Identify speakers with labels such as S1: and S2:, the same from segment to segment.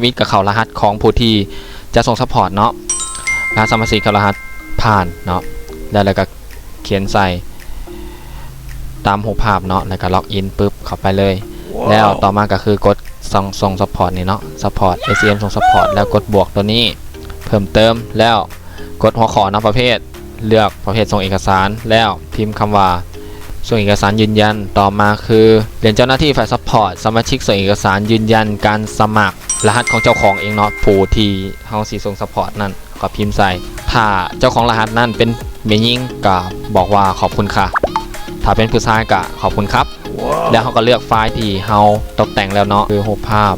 S1: ำอิฐกับเขารหัสของผู้ที่จะส่งซัพพอร์ตเนาะรหัสสมาชิกกับรหัสผ่านเนาะแล้วแล้วก็เขียนใส่ตามรูปภาพเนาะแล้วก็ล็อกอินปุ๊บเข้าไปเลยแล้วต่อมาก็คือกดส่งส่งซัพพอร์ตนี่เนาะซัพพอร์ต ACM ส่งซัพพอร์ตแล้วกดบวกตัวนี้เพิ่มเติมแล้วกดหัวข้อเนาะประเภท เลือกประเภทส่งเอกสาร แล้วพิมพ์คำว่าส่งเอกสารยืนยันต่อมาคือเรียนเจ้าหน้าที่ฝ่ายซัพพอร์ตสมาชิกส่งเอกสารยืนยันการสมัคร รหัสของเจ้าของเองเนาะผู้ที่เฮาสิส่งซัพพอร์ตนั่นก็พิมพ์ใส่ ถ้าเจ้าของรหัสนั่นเป็นเมียยิงก็บอกว่าขอบคุณค่ะ ถ้าเป็นผู้ชายก็ขอบคุณครับ แล้วเขาก็เลือกไฟล์ที่เฮาตกแต่งแล้วเนาะคือรูปภาพ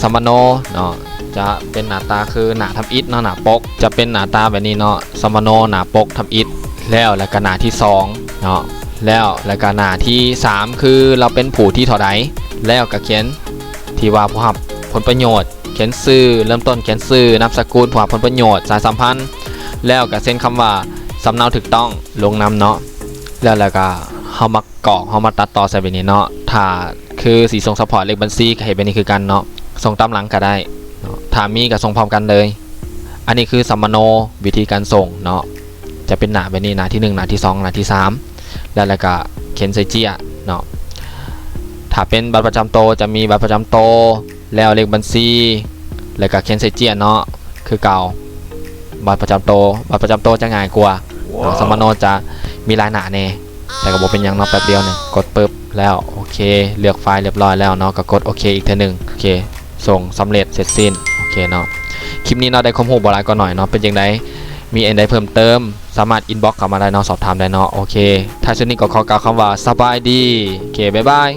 S1: สมโนเนาะจะเป็นหน้าตาคือหน้าทำอิฐเนาะหน้าปก จะเป็นหน้าตาแบบนี้เนาะสมโนหน้าปกทำอิฐแล้วแล้วก็หน้าที่สองเนาะแล้วแล้วก็หน้าที่ 3 คือเราเป็นผู้ที่เท่าใดแล้วก็เขียนที่ว่าผู้รับ ผลประโยชน์ เขียนชื่อเริ่มต้นเขียนชื่อนามสกุลผู้รับผลประโยชน์สายสัมพันธ์ แล้วก็เซ็นคำว่าสำเนาถูกต้องลงนำเนาะแล้วแล้วก็เฮามากรอกเฮามาตัดต่อใส่แบบนี้เนาะถ้าคือสีส่งซัพพอร์ตเลขบัญชีก็เห็นแบบนี้คือกันเนาะส่งตามหลังก็ได้ถ้ามีก็ส่งพร้อมกันเลย อันนี้คือสัมมโนวิธีการส่งเนาะจะเป็นหน้าแบบนี้หน้าที่1หน้าที่2หน้าที่ 3 แล้วแล้วก็เขียนใส่เจียเนาะถ้าเป็นบัตรประจำตัวจะมีบัตรประจำตัว แล้วเลขบัญชี แล้วก็เขียนใส่เจียเนาะคือเก่าบัตรประจำตัวบัตรประจำตัวจะง่ายกว่าเนาะสมโนจะมีลายหนาแน่แต่ก็บอกเป็นหยังเนาะแป๊บเดียวเนี่ยกดปึ๊บแล้วโอเค เลือกไฟล์เรียบร้อยแล้วเนาะก็กดโอเคอีกเทีนึงโอเค ส่งสำเร็จเสร็จสิ้นโอเคเนาะคลิปนี้เนาะได้ข้อมูลบหลายก็หน่อยเนาะเป็นยังไงมีอันใดเพิ่มเติม สามารถอินบ็อกเข้ามาได้เนาะสอบถามได้เนาะโอเค ถ้าช่วงนี้ก็ขอกล่าวคำว่าสบายดีโอเคบ๊ายบาย